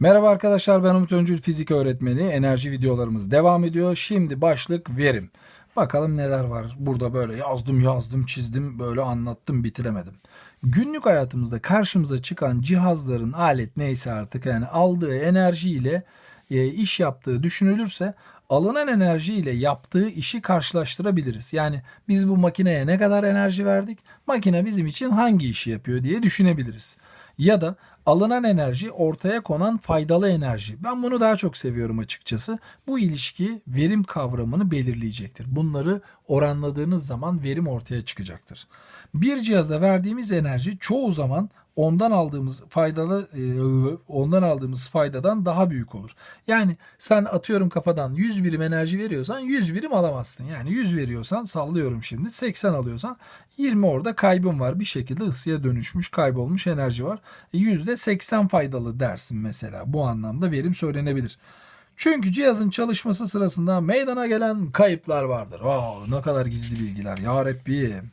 Merhaba arkadaşlar ben Umut Öncül fizik öğretmeni. Enerji videolarımız devam ediyor. Şimdi başlık verim. Bakalım neler var. Burada böyle yazdım yazdım çizdim böyle anlattım bitiremedim. Günlük hayatımızda karşımıza çıkan cihazların alet neyse artık yani aldığı enerji ile e, iş yaptığı düşünülürse alınan enerji ile yaptığı işi karşılaştırabiliriz. Yani biz bu makineye ne kadar enerji verdik? Makine bizim için hangi işi yapıyor diye düşünebiliriz. Ya da alınan enerji ortaya konan faydalı enerji. Ben bunu daha çok seviyorum açıkçası. Bu ilişki verim kavramını belirleyecektir. Bunları oranladığınız zaman verim ortaya çıkacaktır. Bir cihazda verdiğimiz enerji çoğu zaman ondan aldığımız faydalı e, ondan aldığımız faydadan daha büyük olur. Yani sen atıyorum kafadan 100 birim enerji veriyorsan 100 birim alamazsın. Yani 100 veriyorsan sallıyorum şimdi 80 alıyorsan 20 orada kaybın var. Bir şekilde ısıya dönüşmüş kaybolmuş enerji var. E, %80 faydalı dersin mesela. Bu anlamda verim söylenebilir. Çünkü cihazın çalışması sırasında meydana gelen kayıplar vardır. Aa, ne kadar gizli bilgiler ya Rabbim.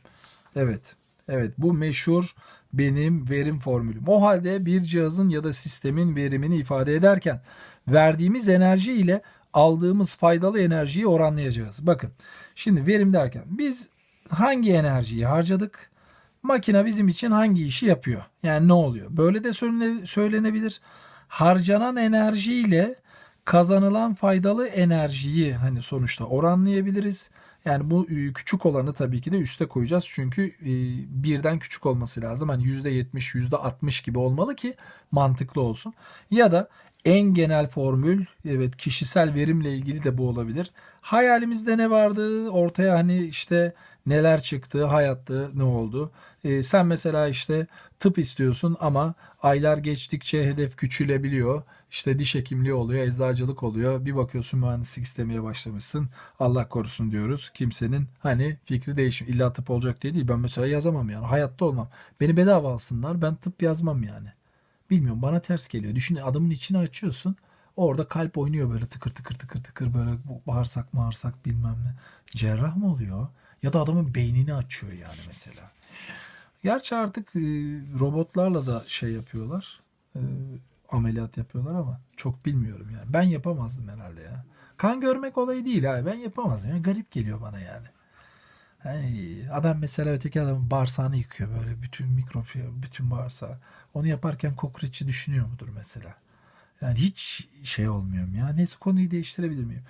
Evet. Evet bu meşhur benim verim formülüm. O halde bir cihazın ya da sistemin verimini ifade ederken verdiğimiz enerji ile aldığımız faydalı enerjiyi oranlayacağız. Bakın şimdi verim derken biz hangi enerjiyi harcadık? Makine bizim için hangi işi yapıyor? Yani ne oluyor? Böyle de söylene- söylenebilir. Harcanan enerjiyle kazanılan faydalı enerjiyi hani sonuçta oranlayabiliriz. Yani bu e, küçük olanı tabii ki de üste koyacağız. Çünkü e, birden küçük olması lazım. Hani %70, %60 gibi olmalı ki mantıklı olsun. Ya da en genel formül evet kişisel verimle ilgili de bu olabilir. Hayalimizde ne vardı? Ortaya hani işte neler çıktı, hayatta ne oldu? E, sen mesela işte tıp istiyorsun ama aylar geçtikçe hedef küçülebiliyor. İşte diş hekimliği oluyor, eczacılık oluyor. Bir bakıyorsun mühendislik istemeye başlamışsın. Allah korusun diyoruz. Kimsenin hani fikri değişmiyor. İlla tıp olacak diye değil. Ben mesela yazamam yani. Hayatta olmam. Beni bedava alsınlar. Ben tıp yazmam yani. Bilmiyorum bana ters geliyor. Düşün adamın içini açıyorsun. Orada kalp oynuyor böyle tıkır tıkır tıkır tıkır böyle bağırsak mağırsak bilmem ne. Cerrah mı oluyor? Ya da adamın beynini açıyor yani mesela. Gerçi artık e, robotlarla da şey yapıyorlar. E, ameliyat yapıyorlar ama çok bilmiyorum yani. Ben yapamazdım herhalde ya. Kan görmek olayı değil abi. Ben yapamazdım. Yani garip geliyor bana yani. Hey, adam mesela öteki adamın bağırsağını yıkıyor böyle bütün mikrop bütün bağırsağı. Onu yaparken kokoreçi düşünüyor mudur mesela? Yani hiç şey olmuyorum ya. Neyse konuyu değiştirebilir miyim?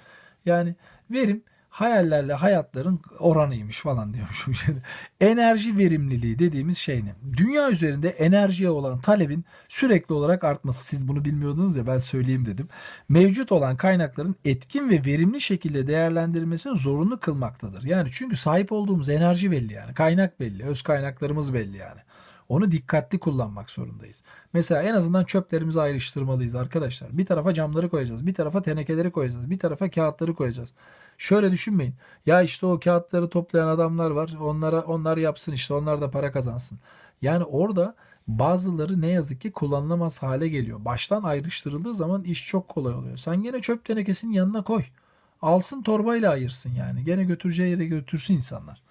Yani verim hayallerle hayatların oranıymış falan diyormuşum. Şimdi enerji verimliliği dediğimiz şey ne? Dünya üzerinde enerjiye olan talebin sürekli olarak artması. Siz bunu bilmiyordunuz ya ben söyleyeyim dedim. Mevcut olan kaynakların etkin ve verimli şekilde değerlendirilmesini zorunlu kılmaktadır. Yani çünkü sahip olduğumuz enerji belli yani. Kaynak belli. Öz kaynaklarımız belli yani. Onu dikkatli kullanmak zorundayız. Mesela en azından çöplerimizi ayrıştırmalıyız arkadaşlar. Bir tarafa camları koyacağız, bir tarafa tenekeleri koyacağız, bir tarafa kağıtları koyacağız. Şöyle düşünmeyin. Ya işte o kağıtları toplayan adamlar var. Onlara onlar yapsın işte onlar da para kazansın. Yani orada bazıları ne yazık ki kullanılamaz hale geliyor. Baştan ayrıştırıldığı zaman iş çok kolay oluyor. Sen gene çöp tenekesinin yanına koy. Alsın torbayla ayırsın yani. Gene götüreceği yere götürsün insanlar.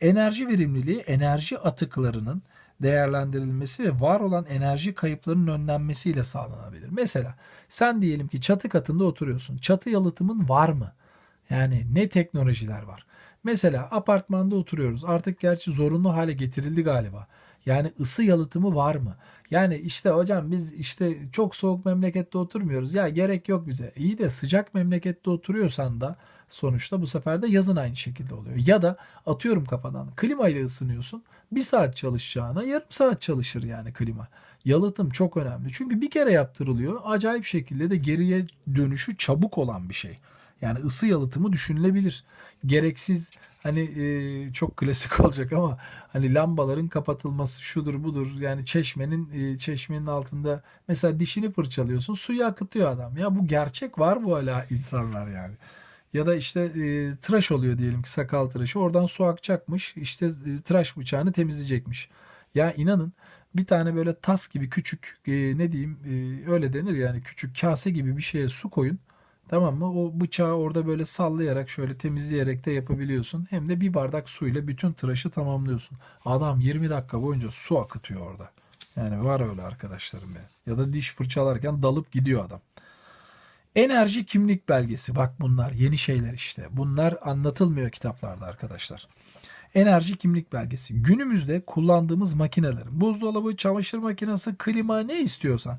Enerji verimliliği enerji atıklarının değerlendirilmesi ve var olan enerji kayıplarının önlenmesiyle sağlanabilir. Mesela sen diyelim ki çatı katında oturuyorsun. Çatı yalıtımın var mı? Yani ne teknolojiler var? Mesela apartmanda oturuyoruz. Artık gerçi zorunlu hale getirildi galiba. Yani ısı yalıtımı var mı? Yani işte hocam biz işte çok soğuk memlekette oturmuyoruz. Ya gerek yok bize. İyi de sıcak memlekette oturuyorsan da sonuçta bu sefer de yazın aynı şekilde oluyor. Ya da atıyorum kafadan klima ile ısınıyorsun. Bir saat çalışacağına yarım saat çalışır yani klima. Yalıtım çok önemli. Çünkü bir kere yaptırılıyor. Acayip şekilde de geriye dönüşü çabuk olan bir şey. Yani ısı yalıtımı düşünülebilir. Gereksiz hani e, çok klasik olacak ama hani lambaların kapatılması şudur budur. Yani çeşmenin e, çeşmenin altında mesela dişini fırçalıyorsun suyu akıtıyor adam. Ya bu gerçek var bu hala insanlar yani. Ya da işte e, tıraş oluyor diyelim ki sakal tıraşı. Oradan su akacakmış. İşte e, tıraş bıçağını temizleyecekmiş. Ya inanın bir tane böyle tas gibi küçük e, ne diyeyim e, öyle denir yani küçük kase gibi bir şeye su koyun. Tamam mı? O bıçağı orada böyle sallayarak şöyle temizleyerek de yapabiliyorsun. Hem de bir bardak suyla bütün tıraşı tamamlıyorsun. Adam 20 dakika boyunca su akıtıyor orada. Yani var öyle arkadaşlarım benim. Ya da diş fırçalarken dalıp gidiyor adam. Enerji kimlik belgesi. Bak bunlar yeni şeyler işte. Bunlar anlatılmıyor kitaplarda arkadaşlar. Enerji kimlik belgesi. Günümüzde kullandığımız makinelerin buzdolabı, çamaşır makinesi, klima ne istiyorsan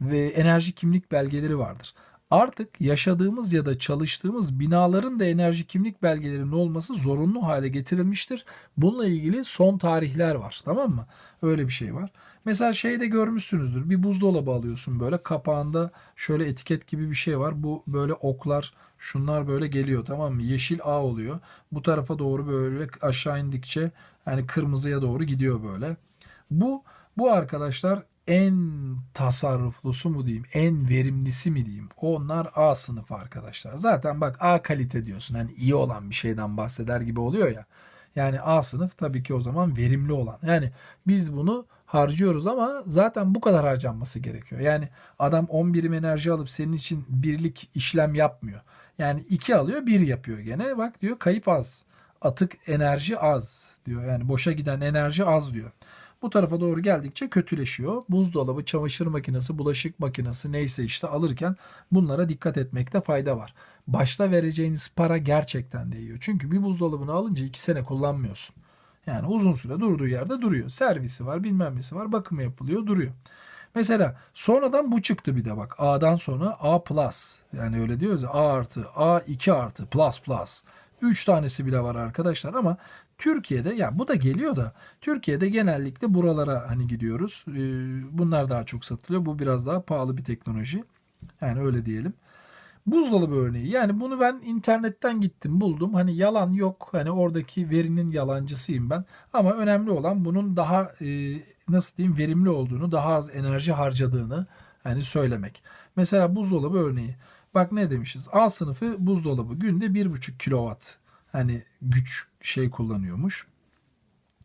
ve enerji kimlik belgeleri vardır. Artık yaşadığımız ya da çalıştığımız binaların da enerji kimlik belgelerinin olması zorunlu hale getirilmiştir. Bununla ilgili son tarihler var tamam mı? Öyle bir şey var. Mesela şeyde görmüşsünüzdür. Bir buzdolabı alıyorsun böyle kapağında şöyle etiket gibi bir şey var. Bu böyle oklar şunlar böyle geliyor tamam mı? Yeşil A oluyor. Bu tarafa doğru böyle aşağı indikçe yani kırmızıya doğru gidiyor böyle. Bu bu arkadaşlar en tasarruflusu mu diyeyim, en verimlisi mi diyeyim? Onlar A sınıfı arkadaşlar. Zaten bak A kalite diyorsun. Hani iyi olan bir şeyden bahseder gibi oluyor ya. Yani A sınıf tabii ki o zaman verimli olan. Yani biz bunu harcıyoruz ama zaten bu kadar harcanması gerekiyor. Yani adam 10 birim enerji alıp senin için birlik işlem yapmıyor. Yani 2 alıyor 1 yapıyor gene. Bak diyor kayıp az. Atık enerji az diyor. Yani boşa giden enerji az diyor. Bu tarafa doğru geldikçe kötüleşiyor. Buzdolabı, çamaşır makinesi, bulaşık makinesi neyse işte alırken bunlara dikkat etmekte fayda var. Başta vereceğiniz para gerçekten değiyor. Çünkü bir buzdolabını alınca 2 sene kullanmıyorsun. Yani uzun süre durduğu yerde duruyor. Servisi var, bilmem nesi var, bakımı yapılıyor, duruyor. Mesela sonradan bu çıktı bir de bak. A'dan sonra A plus. Yani öyle diyoruz ya A artı, A 2 artı, plus plus. 3 tanesi bile var arkadaşlar ama Türkiye'de yani bu da geliyor da Türkiye'de genellikle buralara hani gidiyoruz. Ee, Bunlar daha çok satılıyor. Bu biraz daha pahalı bir teknoloji. Yani öyle diyelim. Buzdolabı örneği. Yani bunu ben internetten gittim buldum. Hani yalan yok. Hani oradaki verinin yalancısıyım ben. Ama önemli olan bunun daha e, nasıl diyeyim verimli olduğunu, daha az enerji harcadığını hani söylemek. Mesela buzdolabı örneği. Bak ne demişiz? A sınıfı buzdolabı günde 1,5 kilowatt hani güç şey kullanıyormuş.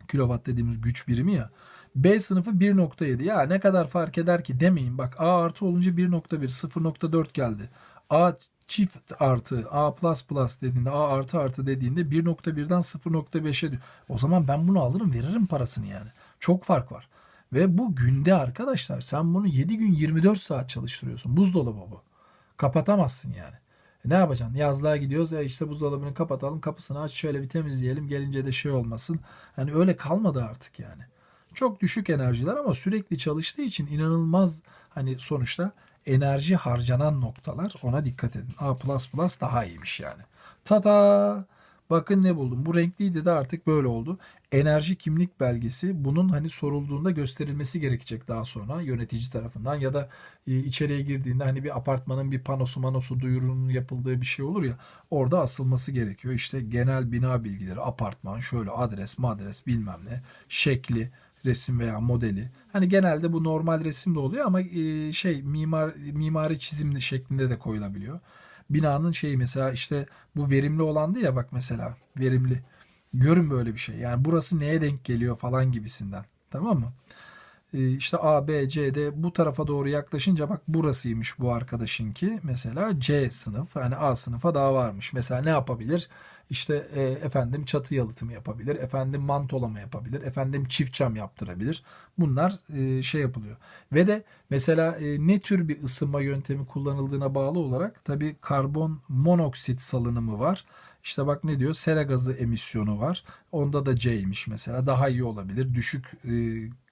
Kilowatt dediğimiz güç birimi ya. B sınıfı 1.7. Ya ne kadar fark eder ki demeyin. Bak A artı olunca 1.1 0.4 geldi. A çift artı A plus plus dediğinde A artı artı dediğinde 1.1'den 0.5'e diyor. O zaman ben bunu alırım veririm parasını yani. Çok fark var. Ve bu günde arkadaşlar sen bunu 7 gün 24 saat çalıştırıyorsun. Buzdolabı bu. Kapatamazsın yani. E ne yapacaksın? Yazlığa gidiyoruz ya işte buzdolabını kapatalım kapısını aç şöyle bir temizleyelim gelince de şey olmasın. Hani öyle kalmadı artık yani. Çok düşük enerjiler ama sürekli çalıştığı için inanılmaz hani sonuçta enerji harcanan noktalar ona dikkat edin. A++ daha iyiymiş yani. Tada! Bakın ne buldum. Bu renkliydi de artık böyle oldu. Enerji kimlik belgesi bunun hani sorulduğunda gösterilmesi gerekecek daha sonra yönetici tarafından ya da e, içeriye girdiğinde hani bir apartmanın bir panosu manosu duyurunun yapıldığı bir şey olur ya orada asılması gerekiyor. İşte genel bina bilgileri apartman şöyle adres madres bilmem ne şekli resim veya modeli. Hani genelde bu normal resim de oluyor ama e, şey mimar mimari çizim şeklinde de koyulabiliyor. Binanın şeyi mesela işte bu verimli olandı ya bak mesela verimli. Görün böyle bir şey. Yani burası neye denk geliyor falan gibisinden. Tamam mı? Ee, işte A, B, C, D bu tarafa doğru yaklaşınca bak burasıymış bu arkadaşınki. Mesela C sınıf yani A sınıfa daha varmış. Mesela ne yapabilir? İşte e, efendim çatı yalıtımı yapabilir. Efendim mantolama yapabilir. Efendim çift cam yaptırabilir. Bunlar e, şey yapılıyor. Ve de mesela e, ne tür bir ısınma yöntemi kullanıldığına bağlı olarak tabii karbon monoksit salınımı var. İşte bak ne diyor? Sera gazı emisyonu var. Onda da C'ymiş mesela. Daha iyi olabilir. Düşük e,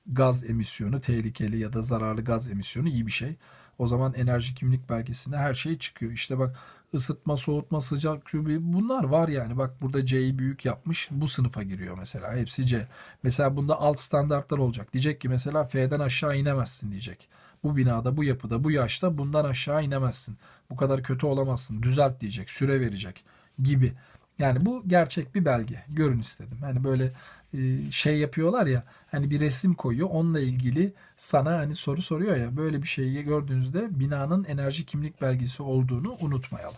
gaz emisyonu tehlikeli ya da zararlı gaz emisyonu iyi bir şey. O zaman enerji kimlik belgesinde her şey çıkıyor. İşte bak ısıtma, soğutma, sıcak kübü bunlar var yani. Bak burada C'yi büyük yapmış. Bu sınıfa giriyor mesela. Hepsi C. Mesela bunda alt standartlar olacak. Diyecek ki mesela F'den aşağı inemezsin diyecek. Bu binada, bu yapıda, bu yaşta bundan aşağı inemezsin. Bu kadar kötü olamazsın. Düzelt diyecek, süre verecek gibi. Yani bu gerçek bir belge. Görün istedim. Hani böyle e, şey yapıyorlar ya hani bir resim koyuyor onunla ilgili sana hani soru soruyor ya böyle bir şeyi gördüğünüzde binanın enerji kimlik belgesi olduğunu unutmayalım.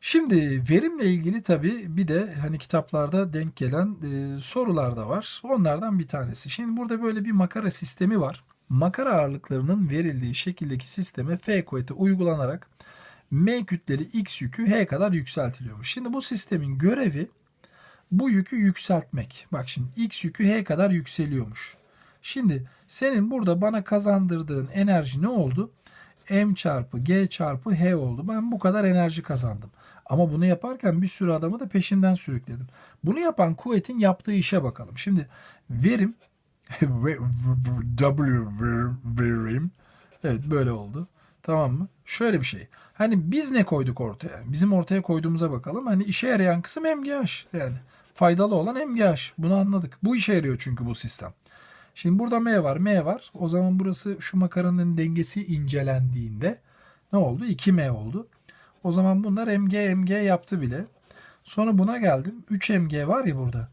Şimdi verimle ilgili tabii bir de hani kitaplarda denk gelen e, sorular da var. Onlardan bir tanesi. Şimdi burada böyle bir makara sistemi var. Makara ağırlıklarının verildiği şekildeki sisteme F kuvveti uygulanarak M kütleli X yükü H kadar yükseltiliyormuş. Şimdi bu sistemin görevi bu yükü yükseltmek. Bak şimdi X yükü H kadar yükseliyormuş. Şimdi senin burada bana kazandırdığın enerji ne oldu? M çarpı G çarpı H oldu. Ben bu kadar enerji kazandım. Ama bunu yaparken bir sürü adamı da peşimden sürükledim. Bunu yapan kuvvetin yaptığı işe bakalım. Şimdi verim W verim Evet böyle oldu. Tamam mı? Şöyle bir şey. Hani biz ne koyduk ortaya? Bizim ortaya koyduğumuza bakalım. Hani işe yarayan kısım MGH. Yani faydalı olan MGH. Bunu anladık. Bu işe yarıyor çünkü bu sistem. Şimdi burada M var, M var. O zaman burası şu makaranın dengesi incelendiğinde ne oldu? 2M oldu. O zaman bunlar MG MG yaptı bile. Sonra buna geldim. 3 MG var ya burada.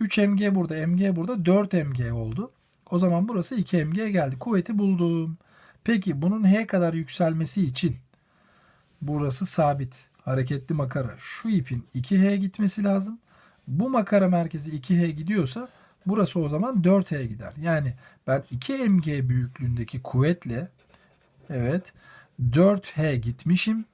3 MG burada, MG burada 4 MG oldu. O zaman burası 2 MG geldi. Kuvveti buldum. Peki bunun H kadar yükselmesi için burası sabit. Hareketli makara. Şu ipin 2H gitmesi lazım. Bu makara merkezi 2H gidiyorsa burası o zaman 4H gider. Yani ben 2 mg büyüklüğündeki kuvvetle evet 4H gitmişim.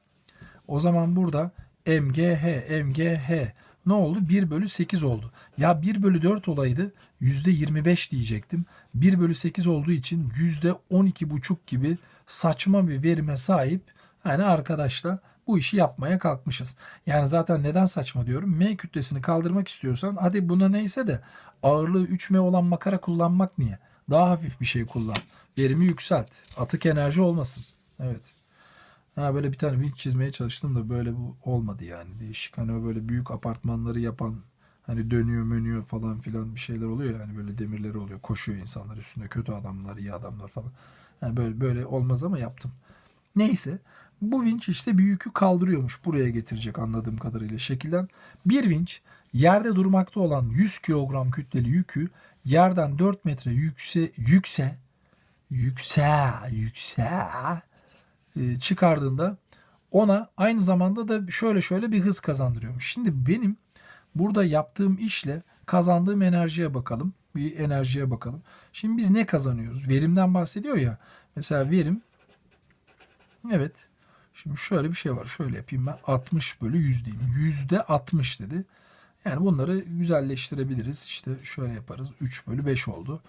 O zaman burada MGH, MGH ne oldu? 1 bölü 8 oldu. Ya 1 bölü 4 olaydı %25 diyecektim. 1 bölü 8 olduğu için %12,5 gibi saçma bir verime sahip yani arkadaşla bu işi yapmaya kalkmışız. Yani zaten neden saçma diyorum? M kütlesini kaldırmak istiyorsan hadi buna neyse de ağırlığı 3M olan makara kullanmak niye? Daha hafif bir şey kullan. Verimi yükselt. Atık enerji olmasın. Evet. Ha böyle bir tane winch çizmeye çalıştım da böyle bu olmadı yani. Değişik hani böyle büyük apartmanları yapan hani dönüyor mönüyor falan filan bir şeyler oluyor yani böyle demirleri oluyor. Koşuyor insanlar üstünde kötü adamlar iyi adamlar falan. Yani böyle böyle olmaz ama yaptım. Neyse bu vinç işte bir yükü kaldırıyormuş. Buraya getirecek anladığım kadarıyla şekilden. Bir vinç yerde durmakta olan 100 kilogram kütleli yükü yerden 4 metre yükse yükse yükse yükse e, çıkardığında ona aynı zamanda da şöyle şöyle bir hız kazandırıyormuş. Şimdi benim burada yaptığım işle kazandığım enerjiye bakalım. Bir enerjiye bakalım. Şimdi biz ne kazanıyoruz? Verimden bahsediyor ya. Mesela verim evet. Şimdi şöyle bir şey var. Şöyle yapayım ben. 60 bölü 100 diyeyim. Yüzde 60 dedi. Yani bunları güzelleştirebiliriz. İşte şöyle yaparız. 3 bölü 5 oldu.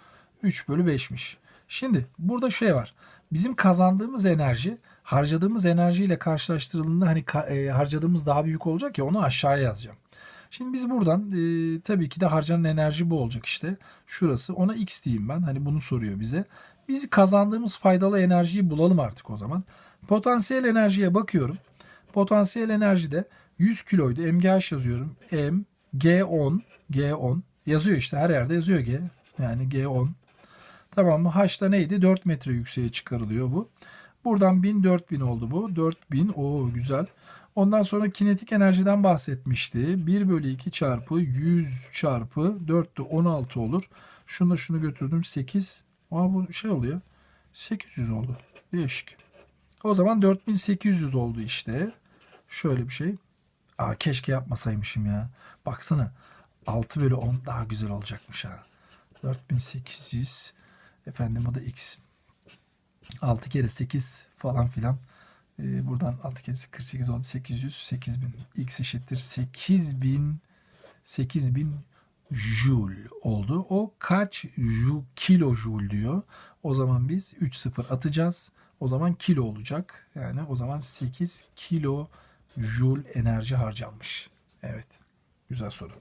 3 bölü 5'miş. Şimdi burada şey var. Bizim kazandığımız enerji harcadığımız enerjiyle karşılaştırıldığında hani e, harcadığımız daha büyük olacak ya onu aşağıya yazacağım. Şimdi biz buradan e, tabii ki de harcanan enerji bu olacak işte. Şurası ona x diyeyim ben. Hani bunu soruyor bize. Biz kazandığımız faydalı enerjiyi bulalım artık o zaman. Potansiyel enerjiye bakıyorum. Potansiyel enerjide 100 kiloydu. MGH yazıyorum. M, G10, G10 yazıyor işte her yerde yazıyor G. Yani G10. Tamam mı? H'da neydi? 4 metre yükseğe çıkarılıyor bu. Buradan 1000 4000 oldu bu. 4000 o güzel. Ondan sonra kinetik enerjiden bahsetmişti. 1 bölü 2 çarpı 100 çarpı 4 de 16 olur. Şunu şunu götürdüm 8. Aa bu şey oluyor. 800 oldu. Değişik. O zaman 4800 oldu işte. Şöyle bir şey. Aa keşke yapmasaymışım ya. Baksana 6 bölü 10 daha güzel olacakmış ha. 4800 efendim o da x 6 kere 8 falan filan. Ee, buradan 6 kere 48 oldu. 800, 8000. X eşittir 8000 8000 joule oldu. O kaç ju, kilo joule diyor. O zaman biz 3 sıfır atacağız. O zaman kilo olacak. Yani o zaman 8 kilo joule enerji harcanmış. Evet. Güzel soru.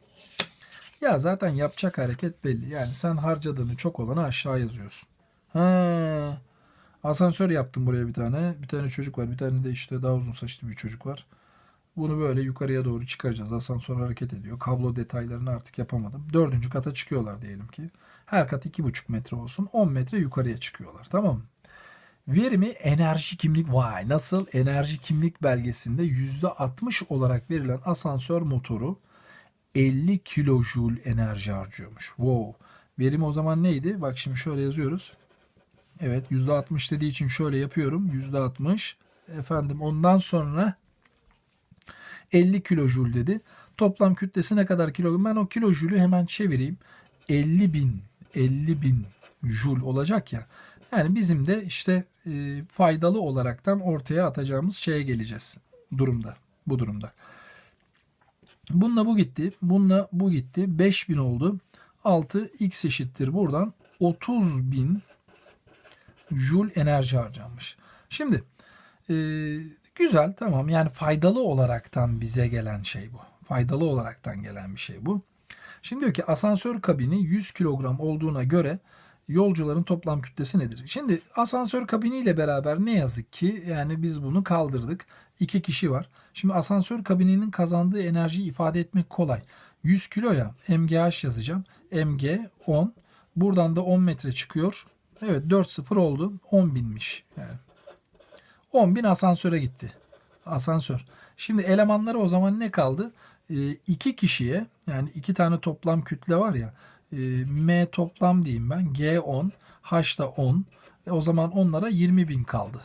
Ya zaten yapacak hareket belli. Yani sen harcadığını çok olanı aşağı yazıyorsun. Ha, Asansör yaptım buraya bir tane. Bir tane çocuk var. Bir tane de işte daha uzun saçlı bir çocuk var. Bunu böyle yukarıya doğru çıkaracağız. Asansör hareket ediyor. Kablo detaylarını artık yapamadım. Dördüncü kata çıkıyorlar diyelim ki. Her kat iki buçuk metre olsun. 10 metre yukarıya çıkıyorlar. Tamam mı? Verimi enerji kimlik vay nasıl enerji kimlik belgesinde %60 olarak verilen asansör motoru 50 kilojoule enerji harcıyormuş. Wow. Verim o zaman neydi? Bak şimdi şöyle yazıyoruz. Evet %60 dediği için şöyle yapıyorum. %60. Efendim ondan sonra 50 kilojoule dedi. Toplam kütlesi ne kadar kilo? Ben o kilojülü hemen çevireyim. 50 bin 50 bin joule olacak ya. Yani bizim de işte e, faydalı olaraktan ortaya atacağımız şeye geleceğiz durumda. Bu durumda. Bununla bu gitti. Bununla bu gitti. 5000 oldu. 6 x eşittir buradan 30 bin joule enerji harcanmış. Şimdi e, güzel tamam yani faydalı olaraktan bize gelen şey bu. Faydalı olaraktan gelen bir şey bu. Şimdi diyor ki asansör kabini 100 kilogram olduğuna göre yolcuların toplam kütlesi nedir? Şimdi asansör kabiniyle beraber ne yazık ki yani biz bunu kaldırdık. İki kişi var. Şimdi asansör kabininin kazandığı enerjiyi ifade etmek kolay. 100 kiloya MGH yazacağım. MG 10. Buradan da 10 metre çıkıyor. Evet 4 sıfır oldu. 10 binmiş. Yani 10 bin asansöre gitti. Asansör. Şimdi elemanları o zaman ne kaldı? E, iki kişiye yani iki tane toplam kütle var ya e, M toplam diyeyim ben. G 10, H da 10. E, o zaman onlara 20 bin kaldı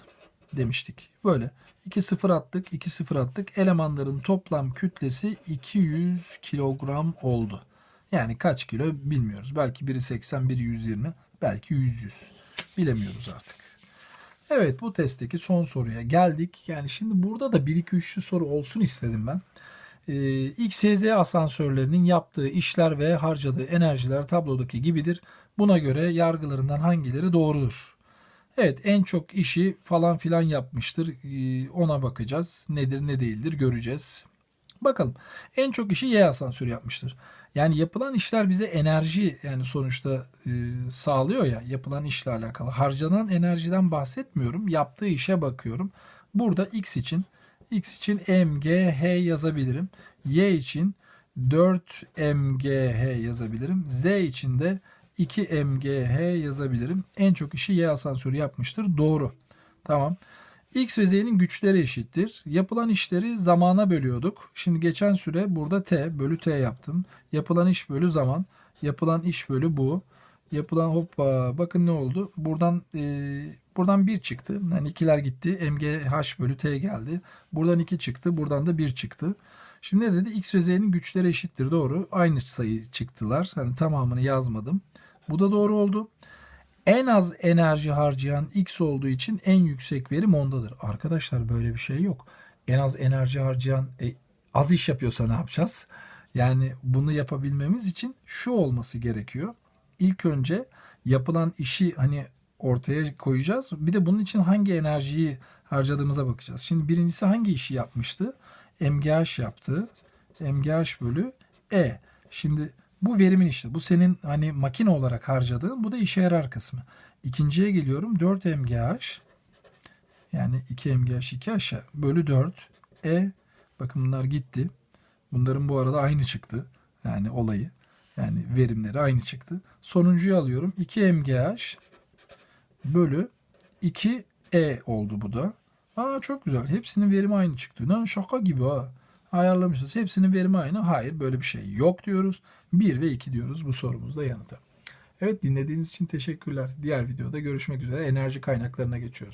demiştik. Böyle 2 sıfır attık, 2 sıfır attık. Elemanların toplam kütlesi 200 kilogram oldu. Yani kaç kilo bilmiyoruz. Belki biri 80, biri 120, belki 100 100. Bilemiyoruz artık. Evet bu testteki son soruya geldik. Yani şimdi burada da 1 2 3'lü soru olsun istedim ben. Ee, X, Y, Z asansörlerinin yaptığı işler ve harcadığı enerjiler tablodaki gibidir. Buna göre yargılarından hangileri doğrudur? Evet en çok işi falan filan yapmıştır. Ee, ona bakacağız. Nedir ne değildir göreceğiz. Bakalım. En çok işi Y asansörü yapmıştır. Yani yapılan işler bize enerji yani sonuçta e, sağlıyor ya yapılan işle alakalı. Harcanan enerjiden bahsetmiyorum. Yaptığı işe bakıyorum. Burada X için X için MGH yazabilirim. Y için 4 MGH yazabilirim. Z için de 2 MGH yazabilirim. En çok işi Y asansörü yapmıştır. Doğru. Tamam. X ve Z'nin güçleri eşittir. Yapılan işleri zamana bölüyorduk. Şimdi geçen süre burada T bölü T yaptım. Yapılan iş bölü zaman. Yapılan iş bölü bu. Yapılan hoppa bakın ne oldu? Buradan e, buradan 1 çıktı. Yani ikiler gitti. MGH bölü T geldi. Buradan 2 çıktı. Buradan da 1 çıktı. Şimdi ne dedi? X ve Z'nin güçleri eşittir. Doğru. Aynı sayı çıktılar. Hani tamamını yazmadım. Bu da doğru oldu. En az enerji harcayan X olduğu için en yüksek verim ondadır. Arkadaşlar böyle bir şey yok. En az enerji harcayan e, az iş yapıyorsa ne yapacağız? Yani bunu yapabilmemiz için şu olması gerekiyor. İlk önce yapılan işi hani ortaya koyacağız. Bir de bunun için hangi enerjiyi harcadığımıza bakacağız. Şimdi birincisi hangi işi yapmıştı? MGH yaptı. MGH bölü E. Şimdi bu verimin işte. Bu senin hani makine olarak harcadığın. Bu da işe yarar kısmı. İkinciye geliyorum. 4 MGH yani 2 MGH 2 aşağı bölü 4 E. Bakın bunlar gitti. Bunların bu arada aynı çıktı. Yani olayı. Yani verimleri aynı çıktı. Sonuncuyu alıyorum. 2 MGH bölü 2 E oldu bu da. Aa çok güzel. Hepsinin verimi aynı çıktı. Lan şaka gibi ha. Ayarlamışız. Hepsinin verimi aynı. Hayır böyle bir şey yok diyoruz. 1 ve 2 diyoruz bu sorumuzda yanıtı. Evet dinlediğiniz için teşekkürler. Diğer videoda görüşmek üzere. Enerji kaynaklarına geçiyoruz.